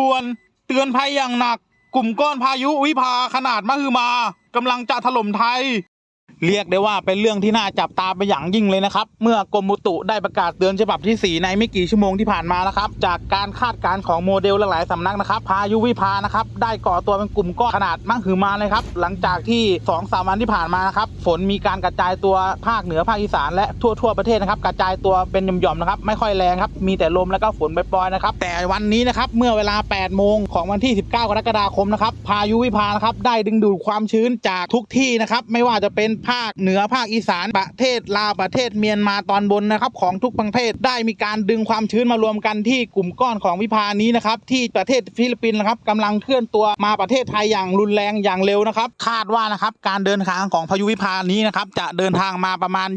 ควรเตือนภัยอย่างหนัก กลุ่มก้อนพายุวิภาขนาดมหึมากำลังจะถล่มไทย เรียกได้ว่าเป็นเรื่องที่น่าจับตาไปอย่างยิ่งเลยนะครับ เมื่อกรมอุตุได้ประกาศเตือนฉบับที่ 4 ในไม่กี่ชั่วโมงที่ผ่านมานะครับ จากการคาดการณ์ของโมเดลหลายๆสำนักนะครับ พายุวิภานะครับได้ก่อตัวเป็นกลุ่มก้อนขนาดมั่งหึมาเลยครับ หลังจากที่2อสวันที่ผ่านมานะครับ ฝนมีการกระจายตัวภาคเหนือภาคอีสานและทั่วทั่วประเทศนะครับ กระจายตัวเป็นหย่อมๆนะครับ ไม่ค่อยแรงครับ มีแต่ลมแล้วก็ฝนปล่อยๆนะครับ แต่วันนี้นะครับ เมื่อเวลา 8 โมงของวันที่ 19 กรกฎาคมนะครับ พายุวิภานะครับ ได้ดึงดูดความชื้นจากทุกที่นะครับ ไม่ว่าจะเป็นภาาคเหนือภาคอีสานประเทศลาวประเทศเมียนมาตอนบนนะครับของทุกประเทศได้มีการดึงความชื้นมารวมกันที่กลุ่มก้อนของวิภานี้นะครับที่ประเทศฟิลิปปินส์นะครับกำลังเคลื่อนตัวมาประเทศไทยอย่างรุนแรงอย่างเร็วนะครับ คาดว่านะครับการเดินทางของพายุวิภานี้นะครับจะเดินทางมาประมาณ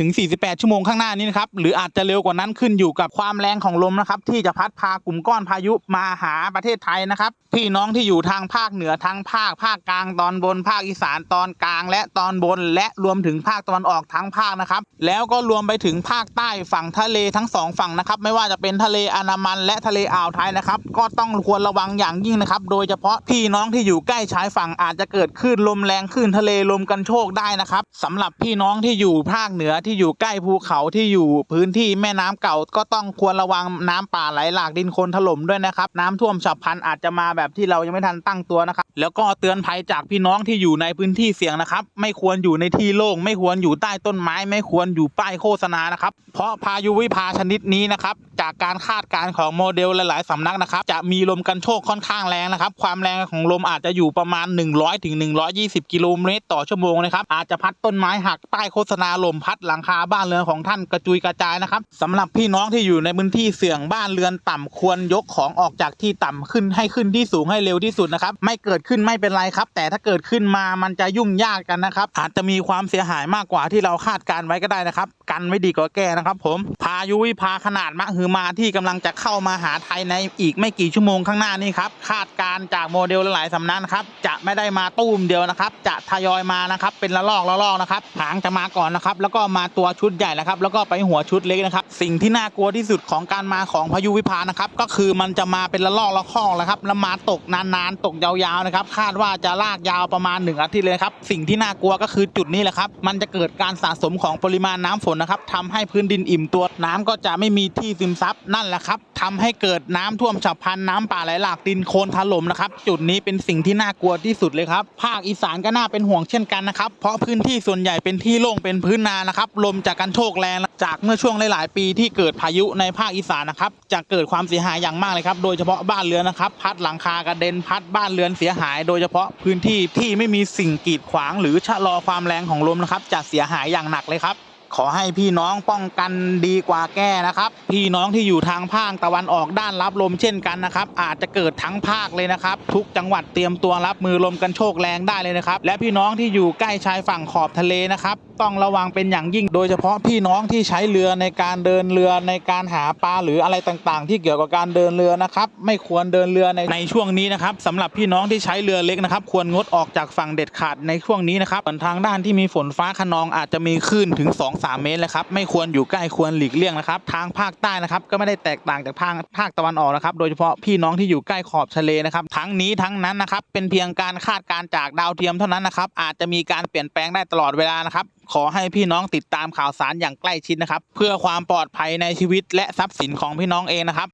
24-48 ชั่วโมงข้างหน้านี้นะครับหรืออาจจะเร็วกว่านั้นขึ้นอยู่กับความแรงของลมนะครับที่จะพัดพากลุ่มก้อนพายุมาหาประเทศไทยนะครับพี่น้องที่อยู่ทางภาคเหนือทั้งภาคภาคกลางตอนบนภาคอีสานตอนกลางและตอนบนและรวมถึงภาคตะวันออกทั้งภาคนะครับ แล้วก็รวมไปถึงภาคใต้ฝั่งทะเลทั้งสองฝั่งนะครับ ไม่ว่าจะเป็นทะเลอันามันและทะเลอ่าวไทยนะครับ ก็ต้องควรระวังอย่างยิ่งนะครับ โดยเฉพาะพี่น้องที่อยู่ใกล้ชายฝั่งอาจจะเกิดคลื่นลมแรงคลื่นทะเลลมกันโชกได้นะครับสำหรับพี่น้องที่อยู่ภาคเหนือที่อยู่ใกล้ภูเขาที่อยู่พื้นที่แม่น้ำเก่าก็ต้องควรระวังน้ำป่าไหลหลากดินโคลนถล่มด้วยนะครับน้ำท่วมฉับพลันอาจจะมาแบบที่เรายังไม่ทันตั้งตัวนะครับแล้วก็เตือนภัยจากพี่น้องที่อยู่ในพื้นที่เสี่ยงนะครับ ไม่ควรอยู่ในที่โล่งไม่ควรอยู่ใต้ต้นไม้ ไม่ควรอยู่ป้ายโฆษณานะครับ เพราะพายุวิภาชนิดนี้นะครับจากการคาดการณ์ของโมเดลหลาย ๆ สำนักนะครับ จะมีลมกันโชกค่อนข้างแรงนะครับ ความแรงของลมอาจจะอยู่ประมาณ 100ถึง120 กิโลเมตรต่อชั่วโมงนะครับ อาจจะพัดต้นไม้หักป้โฆษณาลมพัดหลังคาบ้านเรือนของท่านกระจุยกระจายนะครับสำหรับพี่น้องที่อยู่ในพื้นที่เสี่ยงบ้านเรือนต่ำควรยกของออกจากที่ต่ำขึ้นให้ขึ้นที่สูงให้เร็วที่สุดนะครับ ไม่เกิดขึ้นไม่เป็นไรครับ แต่ถ้าเกิดขึ้นมามันจะยุ่งยากกันนะครับ อาจจะมีความเสียหายมากกว่าที่เราคาดการไว้ก็ได้นะครับ กันไม่ดีกว่าแก้นะครับ ผมพายุวิภาขนาดมหึมาที่กำลังจะเข้ามาหาไทยในอีกไม่กี่ชั่วโมงข้างหน้านี้ครับคาดการจากโมเดลหลายสำนักนะครับจะไม่ได้มาตู้มเดียวนะครับ จะทยอยมานะครับเป็นละลอกละลอกนะครับหางจะมาก่อนนะครับแล้วก็มาตัวชุดใหญ่นะครับแล้วก็ไปหัวชุดเล็กนะครับสิ่งที่น่ากลัวที่สุดของการมาของพายุวิภานะครับก็คือมันจะมาเป็นละลอกละคอกแล้วครับแล้วมาตกนานๆตกยาวๆนะครับคาดว่าจะลากยาวประมาณหนึ่งอาทิตย์เลยครับสิ่งที่น่ากลัวก็คือจุดนี้แหละครับมันจะเกิดการสะสมของปริมาณน้ำฝนนะครับทำให้พื้นดินอิ่มตัวน้ำก็จะไม่มีที่ซึมซับนั่นแหละครับทำให้เกิดน้ำท่วมฉับพลันน้ำป่าไหลหลากดินโคลนถล่มนะครับ จุดนี้เป็นสิ่งที่น่ากลัวที่สุดเลยครับ ภาคอีสานก็น่าเป็นห่วงเช่นกันนะครับ เพราะพื้นที่ส่วนใหญ่เป็นที่โล่งเป็นพื้นนานะครับลมจากการโชกแรงจากเมื่อช่วงหลาย ๆ ปีที่เกิดพายุในภาคอีสานนะครับจะเกิดความเสียหายอย่างมากเลยครับ โดยเฉพาะบ้านเรือนนะครับ พัดหลังคากระเด็นพัดบ้านเรือนเสียหาย โดยเฉพาะพื้นที่ที่ไม่มีสิ่งกีดขวาง หรือชะลอความแรงของลมนะครับจะเสียหายอย่างหนักเลยครับ ขอให้พี่น้องป้องกันดีกว่าแก้นะครับ พี่น้องที่อยู่ทางภาคตะวันออกด้านรับลมเช่นกันนะครับ อาจจะเกิดทั้งภาคเลยนะครับ ทุกจังหวัดเตรียมตัวรับมือลมกันโชกแรงได้เลยนะครับ และพี่น้องที่อยู่ใกล้ชายฝั่งขอบทะเลนะครับต้องระวังเป็นอย่างยิ่ง โดยเฉพาะพี่น้องที่ใช้เรือในการเดินเรือในการหาปลาหรืออะไรต่างๆ ที่เกี่ยวกับการเดินเรือนะครับไม่ควรเดินเรือในในช่วงนี้นะครับสำหรับพี่น้องที่ใช้เรือเล็กนะครับควรงดออกจากฝั่งเด็ดขาดในช่วงนี้นะครับส่วนทางด้านที่มีฝนฟ้าขนองอาจจะมีคลื่นถึง3 เมตรเลยครับไม่ควรอยู่ใกล้ควรหลีกเลี่ยงนะครับ ทางภาคใต้นะครับก็ไม่ได้แตกต่างจากภาคภาคตะวันออกนะครับ โดยเฉพาะพี่น้องที่อยู่ใกล้ขอบทะเลนะครับ ทั้งนี้ทั้งนั้นนะครับ เป็นเพียงการคาดการจากดาวเทียมเท่านั้นนะครับ อาจจะมีการเปลี่ยนแปลงได้ตลอดเวลานะครับ ขอให้พี่น้องติดตามข่าวสารอย่างใกล้ชิดนะครับ เพื่อความปลอดภัยในชีวิตและทรัพย์สินของพี่น้องเองนะครับ